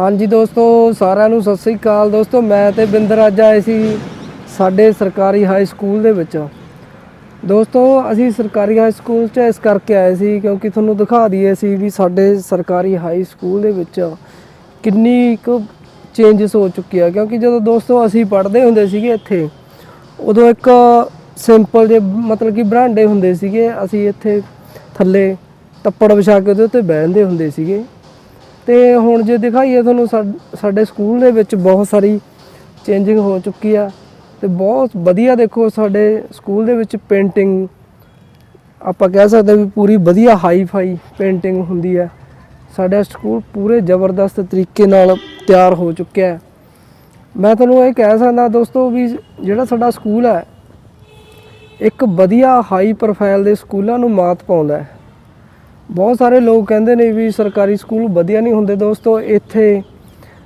ਹਾਂਜੀ ਦੋਸਤੋ, ਸਾਰਿਆਂ ਨੂੰ ਸਤਿ ਸ੍ਰੀ ਅਕਾਲ। ਦੋਸਤੋ, ਮੈਂ ਤੇ ਬਿੰਦਰ ਅੱਜ ਆਏ ਸੀ ਸਾਡੇ ਸਰਕਾਰੀ ਹਾਈ ਸਕੂਲ ਦੇ ਵਿੱਚ। ਦੋਸਤੋ, ਅਸੀਂ ਸਰਕਾਰੀ ਹਾਈ ਸਕੂਲ 'ਚ ਇਸ ਕਰਕੇ ਆਏ ਸੀ ਕਿਉਂਕਿ ਤੁਹਾਨੂੰ ਦਿਖਾ ਦਈਏ ਸੀ ਵੀ ਸਾਡੇ ਸਰਕਾਰੀ ਹਾਈ ਸਕੂਲ ਦੇ ਵਿੱਚ ਕਿੰਨੀ ਕੁ ਚੇਂਜਸ ਹੋ ਚੁੱਕੀ ਆ। ਕਿਉਂਕਿ ਜਦੋਂ ਦੋਸਤੋ, ਅਸੀਂ ਪੜ੍ਹਦੇ ਹੁੰਦੇ ਸੀਗੇ ਇੱਥੇ, ਉਦੋਂ ਇੱਕ ਸਿੰਪਲ ਜੇ ਮਤਲਬ ਕਿ ਬਰਾਂਡੇ ਹੁੰਦੇ ਸੀਗੇ। ਅਸੀਂ ਇੱਥੇ ਥੱਲੇ ਤੱਪੜ ਵਿਛਾ ਕੇ ਉਹਦੇ ਉੱਤੇ ਬਹਿੰਦੇ ਹੁੰਦੇ ਸੀਗੇ। ਤੇ ਹੁਣ ਜੇ ਦਿਖਾਈਏ ਤੁਹਾਨੂੰ ਸਾਡ- ਸਾਡੇ ਸਕੂਲ ਦੇ ਵਿੱਚ ਬਹੁਤ ਸਾਰੀ ਚੇਂਜਿੰਗ ਹੋ ਚੁੱਕੀ ਆ ਤੇ ਬਹੁਤ ਵਧੀਆ ਦੇਖੋ ਸਾਡੇ ਸਕੂਲ ਦੇ ਵਿੱਚ ਪੇਂਟਿੰਗ, ਆਪਾਂ ਕਹਿ ਸਕਦੇ ਵੀ ਪੂਰੀ ਵਧੀਆ ਹਾਈ ਫਾਈ ਪੇਂਟਿੰਗ ਹੁੰਦੀ ਹੈ ਸਾਡਾ ਸਕੂਲ ਪੂਰੇ ਜ਼ਬਰਦਸਤ ਤਰੀਕੇ ਨਾਲ ਤਿਆਰ ਹੋ ਚੁੱਕਿਆ ਹੈ। ਮੈਂ ਤੁਹਾਨੂੰ ਇਹ ਕਹਿ ਸਕਦਾ ਦੋਸਤੋ ਵੀ ਜਿਹੜਾ ਸਾਡਾ ਸਕੂਲ ਹੈ, ਇੱਕ ਵਧੀਆ ਹਾਈ ਪ੍ਰੋਫਾਈਲ ਦੇ ਸਕੂਲਾਂ ਨੂੰ ਮਾਤ ਪਾਉਂਦਾ ਹੈ। ਬਹੁਤ ਸਾਰੇ ਲੋਕ ਕਹਿੰਦੇ ਨੇ ਵੀ ਸਰਕਾਰੀ ਸਕੂਲ ਵਧੀਆ ਨਹੀਂ ਹੁੰਦੇ ਦੋਸਤੋ, ਇੱਥੇ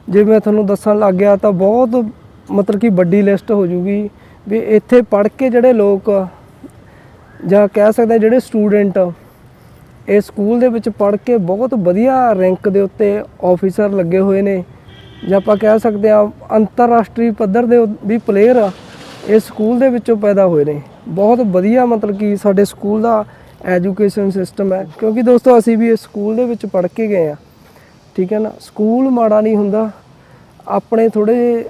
ਜੇ ਮੈਂ ਤੁਹਾਨੂੰ ਦੱਸਣ ਲੱਗ ਗਿਆ ਤਾਂ ਬਹੁਤ ਮਤਲਬ ਕਿ ਵੱਡੀ ਲਿਸਟ ਹੋ ਜੂਗੀ ਵੀ ਇੱਥੇ ਪੜ੍ਹ ਕੇ ਜਿਹੜੇ ਲੋਕ ਜਾਂ ਕਹਿ ਸਕਦੇ ਹਾਂ ਜਿਹੜੇ ਸਟੂਡੈਂਟ ਇਹ ਸਕੂਲ ਦੇ ਵਿੱਚ ਪੜ੍ਹ ਕੇ ਬਹੁਤ ਵਧੀਆ ਰੈਂਕ ਦੇ ਉੱਤੇ ਆਫੀਸਰ ਲੱਗੇ ਹੋਏ ਨੇ ਜਾਂ ਆਪਾਂ ਕਹਿ ਸਕਦੇ ਹਾਂ ਅੰਤਰਰਾਸ਼ਟਰੀ ਪੱਧਰ ਦੇ ਵੀ ਪਲੇਅਰ ਇਸ ਸਕੂਲ ਦੇ ਵਿੱਚੋਂ ਪੈਦਾ ਹੋਏ ਨੇ। ਬਹੁਤ ਵਧੀਆ ਮਤਲਬ ਕਿ ਸਾਡੇ ਸਕੂਲ ਦਾ ਐਜੂਕੇਸ਼ਨ ਸਿਸਟਮ ਹੈ। ਕਿਉਂਕਿ ਦੋਸਤੋ, ਅਸੀਂ ਵੀ ਇਸ ਸਕੂਲ ਦੇ ਵਿੱਚ ਪੜ੍ਹ ਕੇ ਗਏ ਆ ਠੀਕ ਹੈ ਨਾ? ਸਕੂਲ ਮਾੜਾ ਨਹੀਂ ਹੁੰਦਾ। ਆਪਣੇ ਥੋੜੇ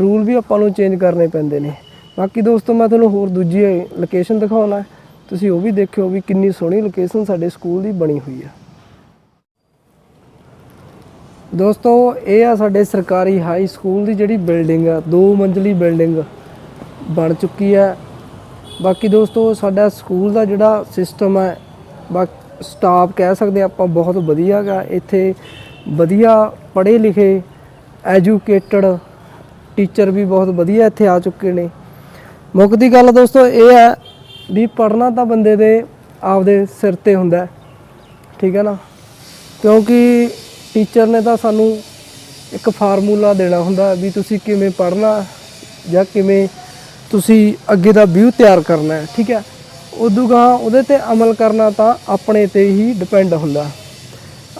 ਰੂਲ ਵੀ ਆਪਾਂ ਨੂੰ ਚੇਂਜ ਕਰਨੇ ਪੈਂਦੇ ਨੇ। ਬਾਕੀ ਦੋਸਤੋ, ਮੈਂ ਤੁਹਾਨੂੰ ਹੋਰ ਦੂਜੀ ਲੋਕੇਸ਼ਨ ਦਿਖਾਉਣਾ ਤੁਸੀਂ ਉਹ ਵੀ ਦੇਖਿਓ ਵੀ ਕਿੰਨੀ ਸੋਹਣੀ ਲੋਕੇਸ਼ਨ ਸਾਡੇ ਸਕੂਲ ਦੀ ਬਣੀ ਹੋਈ ਹੈ। ਦੋਸਤੋ, ਇਹ ਆ ਸਾਡੇ ਸਰਕਾਰੀ ਹਾਈ ਸਕੂਲ ਦੀ ਜਿਹੜੀ ਬਿਲਡਿੰਗ ਆ। ਦੋ ਮੰਜ਼ਲੀ ਬਿਲਡਿੰਗ ਬਣ ਚੁੱਕੀ ਹੈ। ਬਾਕੀ ਦੋਸਤੋ, ਸਾਡਾ ਸਕੂਲ ਦਾ ਜਿਹੜਾ ਸਿਸਟਮ ਹੈ ਬਾ ਸਟਾਫ ਕਹਿ ਸਕਦੇ ਆਪਾਂ ਬਹੁਤ ਵਧੀਆ ਹੈਗਾ ਇੱਥੇ ਵਧੀਆ ਪੜ੍ਹੇ ਲਿਖੇ ਐਜੂਕੇਟਡ ਟੀਚਰ ਵੀ ਬਹੁਤ ਵਧੀਆ ਇੱਥੇ ਆ ਚੁੱਕੇ ਨੇ। ਮੁੱਖ ਦੀ ਗੱਲ ਦੋਸਤੋ, ਇਹ ਹੈ ਵੀ ਪੜ੍ਹਨਾ ਤਾਂ ਬੰਦੇ ਦੇ ਆਪਦੇ ਸਿਰ ਤੇ ਹੁੰਦਾ ਠੀਕ ਹੈ ਨਾ? ਕਿਉਂਕਿ ਟੀਚਰ ਨੇ ਤਾਂ ਸਾਨੂੰ ਇੱਕ ਫਾਰਮੂਲਾ ਦੇਣਾ ਹੁੰਦਾ ਵੀ ਤੁਸੀਂ ਕਿਵੇਂ ਪੜ੍ਹਨਾ ਜਾਂ ਕਿਵੇਂ ਤੁਸੀਂ ਅੱਗੇ ਦਾ ਵਿਊ ਤਿਆਰ ਕਰਨਾ ਹੈ, ਠੀਕ ਹੈ? ਉਦੋਂ ਗਾ ਉਹਦੇ ਤੇ ਅਮਲ ਕਰਨਾ ਤਾਂ ਆਪਣੇ ਤੇ ਹੀ ਡਿਪੈਂਡ ਹੁੰਦਾ।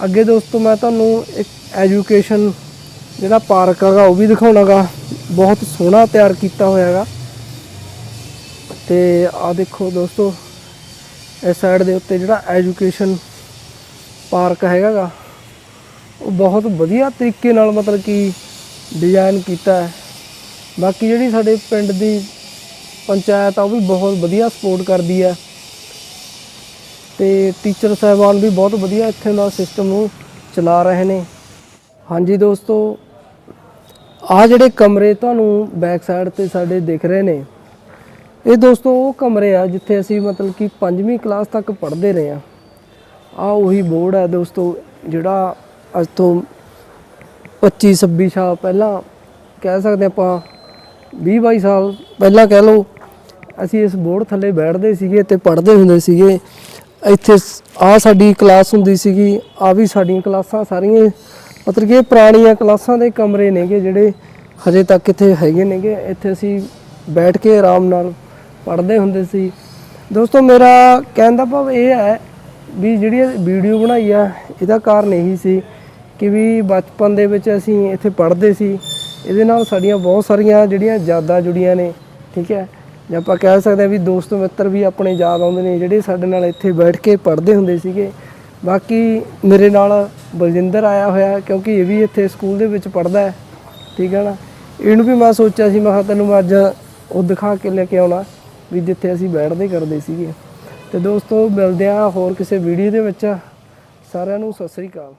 ਅੱਗੇ ਦੋਸਤੋ, ਮੈਂ ਤੁਹਾਨੂੰ ਇੱਕ ਐਜੂਕੇਸ਼ਨ ਜਿਹੜਾ ਪਾਰਕ ਹੈਗਾ, ਉਹ ਵੀ ਦਿਖਾਉਣਾਗਾ। ਬਹੁਤ ਸੋਹਣਾ ਤਿਆਰ ਕੀਤਾ ਹੋਇਆ ਹੈਗਾ ਤੇ ਆ ਦੇਖੋ ਦੋਸਤੋ, ਇਸ ਸਾਈਡ ਦੇ ਉੱਤੇ ਜਿਹੜਾ ਐਜੂਕੇਸ਼ਨ ਪਾਰਕ ਹੈਗਾਗਾ, ਉਹ ਬਹੁਤ ਵਧੀਆ ਤਰੀਕੇ ਨਾਲ ਮਤਲਬ ਕਿ ਡਿਜ਼ਾਈਨ ਕੀਤਾ ਹੈ। ਬਾਕੀ ਜਿਹੜੀ ਸਾਡੇ ਪਿੰਡ ਦੀ ਪੰਚਾਇਤ ਆ, ਉਹ ਵੀ ਬਹੁਤ ਵਧੀਆ ਸਪੋਰਟ ਕਰਦੀ ਹੈ। ਤੇ ਟੀਚਰ ਸਾਹਿਬਾਨ ਵੀ ਬਹੁਤ ਵਧੀਆ ਇੱਥੇ ਦਾ ਸਿਸਟਮ ਨੂੰ ਚਲਾ ਰਹੇ ਨੇ। ਹਾਂਜੀ ਦੋਸਤੋ ਆ ਜਿਹੜੇ ਕਮਰੇ ਤੁਹਾਨੂੰ ਬੈਕ ਸਾਈਡ ਤੇ ਸਾਡੇ ਦਿਖ ਰਹੇ ਨੇ, ਇਹ ਦੋਸਤੋ ਉਹ ਕਮਰੇ ਆ ਜਿੱਥੇ ਅਸੀਂ ਮਤਲਬ ਕਿ 5ਵੀਂ ਕਲਾਸ ਤੱਕ ਪੜ੍ਹਦੇ ਰਹੇ ਆ ਆ ਉਹੀ ਬੋਰਡ ਹੈ ਦੋਸਤੋ, ਜਿਹੜਾ ਅੱਜ ਤੋਂ 25 26 ਸਾਲ ਪਹਿਲਾਂ ਕਹਿ ਸਕਦੇ ਆਪਾਂ 20 22 ਸਾਲ ਪਹਿਲਾਂ ਕਹਿ ਲਓ, ਅਸੀਂ ਇਸ ਬੋਰਡ ਥੱਲੇ ਬੈਠਦੇ ਸੀਗੇ ਤੇ ਪੜ੍ਹਦੇ ਹੁੰਦੇ ਸੀਗੇ। ਇੱਥੇ ਆ ਸਾਡੀ ਕਲਾਸ ਹੁੰਦੀ ਸੀਗੀ, ਆ ਵੀ ਸਾਡੀਆਂ ਕਲਾਸਾਂ ਸਾਰੀਆਂ। ਮਤਲਬ ਕਿ ਇਹ ਪੁਰਾਣੀਆਂ ਕਲਾਸਾਂ ਦੇ ਕਮਰੇ ਨੇਗੇ ਜਿਹੜੇ ਹਜੇ ਤੱਕ ਇੱਥੇ ਹੈਗੇ ਨੇਗੇ। ਇੱਥੇ ਅਸੀਂ ਬੈਠ ਕੇ ਆਰਾਮ ਨਾਲ ਪੜ੍ਹਦੇ ਹੁੰਦੇ ਸੀ। ਦੋਸਤੋ, ਮੇਰਾ ਕਹਿਣ ਦਾ ਭਾਵ ਇਹ ਹੈ ਵੀ ਜਿਹੜੀ ਵੀਡੀਓ ਬਣਾਈ ਆ, ਇਹਦਾ ਕਾਰਨ ਇਹੀ ਸੀ ਕਿ ਵੀ ਬਚਪਨ ਦੇ ਵਿੱਚ ਅਸੀਂ ਇੱਥੇ ਪੜ੍ਹਦੇ ਸੀ। ਇਹਦੇ ਨਾਲ ਸਾਡੀਆਂ ਬਹੁਤ ਸਾਰੀਆਂ ਜਿਹੜੀਆਂ ਯਾਦਾਂ ਜੁੜੀਆਂ ਨੇ, ਠੀਕ ਹੈ? ਜਾਂ ਆਪਾਂ ਕਹਿ ਸਕਦੇ ਹਾਂ ਵੀ ਦੋਸਤ ਮਿੱਤਰ ਵੀ ਆਪਣੇ ਯਾਦ ਆਉਂਦੇ ਨੇ, ਜਿਹੜੇ ਸਾਡੇ ਨਾਲ ਇੱਥੇ ਬੈਠ ਕੇ ਪੜ੍ਹਦੇ ਹੁੰਦੇ ਸੀਗੇ। ਬਾਕੀ ਮੇਰੇ ਨਾਲ ਬਲਜਿੰਦਰ ਆਇਆ ਹੋਇਆ, ਕਿਉਂਕਿ ਇਹ ਵੀ ਇੱਥੇ ਸਕੂਲ ਦੇ ਵਿੱਚ ਪੜ੍ਹਦਾ ਹੈ, ਠੀਕ ਹੈ ਨਾ? ਇਹਨੂੰ ਵੀ ਮੈਂ ਸੋਚਿਆ ਸੀ, ਮੈਂ ਕਿਹਾ ਤੈਨੂੰ ਮੈਂ ਅੱਜ ਉਹ ਦਿਖਾ ਕੇ ਲੈ ਕੇ ਆਉਣਾ, ਵੀ ਜਿੱਥੇ ਅਸੀਂ ਬੈਠਦੇ ਕਰਦੇ ਸੀਗੇ। ਤੇ ਦੋਸਤੋ, ਮਿਲਦੇ ਆ ਹੋਰ ਕਿਸੇ ਵੀਡੀਓ ਦੇ ਵਿੱਚ। ਸਾਰਿਆਂ ਨੂੰ ਸਤਿ ਸ੍ਰੀ ਅਕਾਲ।